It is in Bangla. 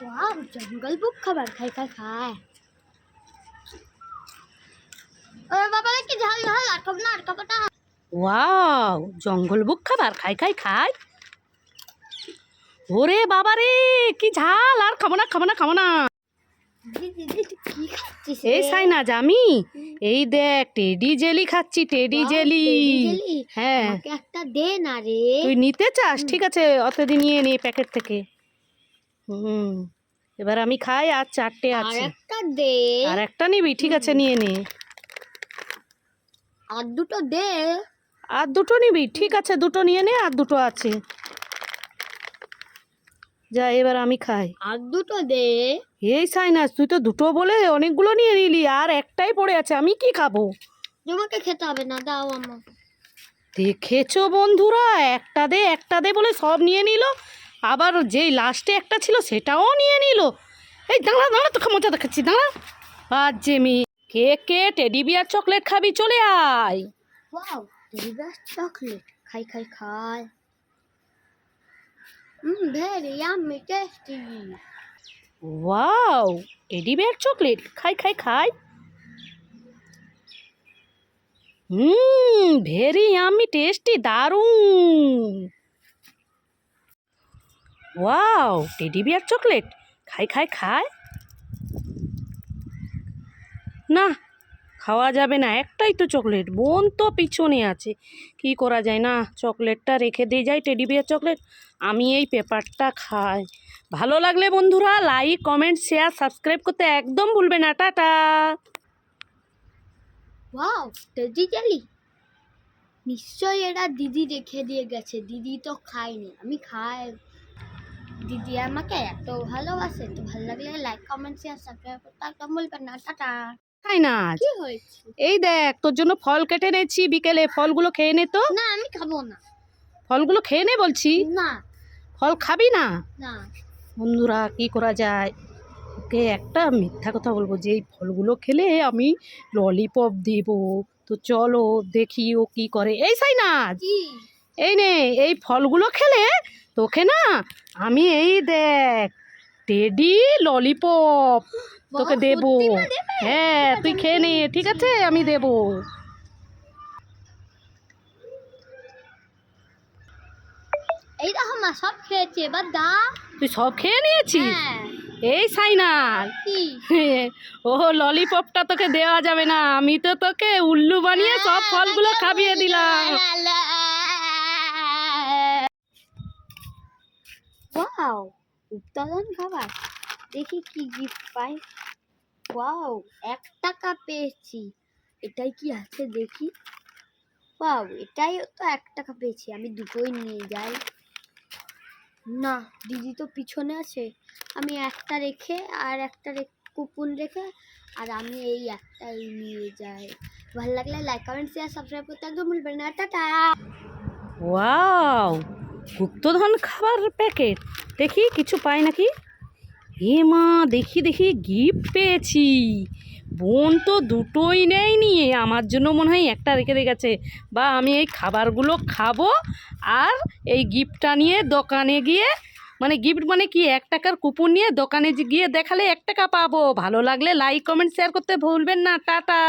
ওয়াও জঙ্গল বুক খাবার খাই খাই খায় ওরে বাবা কি ঝাল ঝাল আর খাব না আর খাব না। ওয়াও জঙ্গল বুক খাবার খাই খাই খাই। ওরে বাবা রে কি ঝাল আর খাব না খাব না খাব না। এই সাইনাজ আমি এই দেখ টেডি জেলি খাচ্ছি টেডি জেলি। হ্যাঁ। একটা দে না রে। তুই নিতে চাস? ঠিক আছে অতদিন নিয়ে নে প্যাকেট থেকে। হুম। এবার আমি খাই আর চারটে আছে। একটা দে। আর একটা নিবি ঠিক আছে নিয়ে নে। আর দুটো দে। আর দুটো নিবি ঠিক আছে দুটো নিয়ে নে আর দুটো আছে। যা এবার আমি খাই। আর দুটো দে। এই সাইনাস তুই তো দুটো বলে অনেকগুলো নিয়ে নিলি আর একটাই পড়ে আছে আমি কি খাব? তোমাকে খেতে হবে না দাও আমার দেখেছ বন্ধুরা একটা দে একটা দে বলে সব নিয়ে নিল আবার যেই লাস্টে একটা ছিল সেটাও নিয়ে নিল। এই দাঁড়া দাঁড়া তোকে মজা দেখাচ্ছি দাঁড়া। আর জেমি কে কে টেডি বিয়ার চকলেট খাবি চলে আয়। ওয়াও রিভার চকলেট খাই খাই খাই। হুম very yummy tasty. Wow teddy bear chocolate খাই খাই খাই। হুম ভেরি আমি টেস্টি দারুণ। Wow, teddy bear chocolate. খাই খাই খায় না, খাওয়া যাবে না, একটাই তো চকলেট। বোন তো পিছনে আছে। কি করা যায় না, চকলেটটা রেখে দিয়ে যাই টেডি বিয়ার চকলেট। আমি এই পেপারটা খাই। ভালো লাগলে বন্ধুরা লাইক কমেন্ট শেয়ার সাবস্ক্রাইব করতে একদম ভুলবে না। টাটা। Wow teddy jelly. নিশ্চয়ই এটা দিদি রেখে দিয়ে গেছে। দিদি তো খায়নি, আমি খাই। দিদি আমাকে এত ভালোবাসে তো ভালো লাগলে লাইক কমেন্ট শেয়ার সাবস্ক্রাইব করতে একদম বলবেন না। টাটা। তাই না? কি হয়েছে? এই দেখ তোর জন্য ফল কেটে এনেছি বিকেলে। ফলগুলো খেয়ে নে তো। না আমি খাব না। ফলগুলো খেয়ে নে বলছি। না। ফল খাবি না? না। বন্ধুরা কি করা যায়? ওকে একটা মিথ্যা কথা বলব যে এই ফলগুলো খেলে আমি ললিপপ দেব। তো চলো দেখি ও কি করে। এই সাইনাজ এই নে এই ফলগুলো খেলে তোকে না আমি এই দেখ টেডি ললিপপ তোকে দেবো? হ্যাঁ তুই খেয়ে নে ঠিক আছে? আমি দেবো। এই দেখো মা সব খেয়েছে এবার দা। তুই সব খেয়ে নিয়েছিস? হ্যাঁ। এই সাইনাল কি? ও ললিপপটা তোকে দেওয়া যাবে না আমি তো তোকে উল্লু বানিয়ে সব ফলগুলো খাবিয়ে দিলাম। ওয়াও উত্তোলন খাবার, দেখি কি গিফট পাই। ওয়াও এক টাকা পেয়েছি, এটাই কি আছে দেখি। ওয়াও এটাই তো এক টাকা পেয়েছি, আমি দুটোই নিয়ে যাই। না, দিদি তো পিছনে আছে, আমি একটা রেখে আর একটা কুপন রেখে আর আমি এই একটাই নিয়ে যাই। ভালো লাগলে লাইক কমেন্ট শেয়ার সাবস্ক্রাইব করতে একদম ভুলবেন না। টাটা! ওয়াও গুপ্তধন খাবার প্যাকেট। দেখি, কিছু পাই নাকি? হে মা, দেখি দেখি, গিফট পেয়েছি। বোন তো দুটোই নেয়নি। আমার জন্য মনে হয় একটা রেখে গেছে। বা আমি এই খাবারগুলো খাব আর এই গিফটটা নিয়ে দোকানে গিয়ে মানে গিফট মানে কি, এক টাকার কুপন নিয়ে দোকানে গিয়ে দেখালে এক টাকা পাবো। ভালো লাগলে লাইক কমেন্ট শেয়ার করতে ভুলবেন না। টাটা।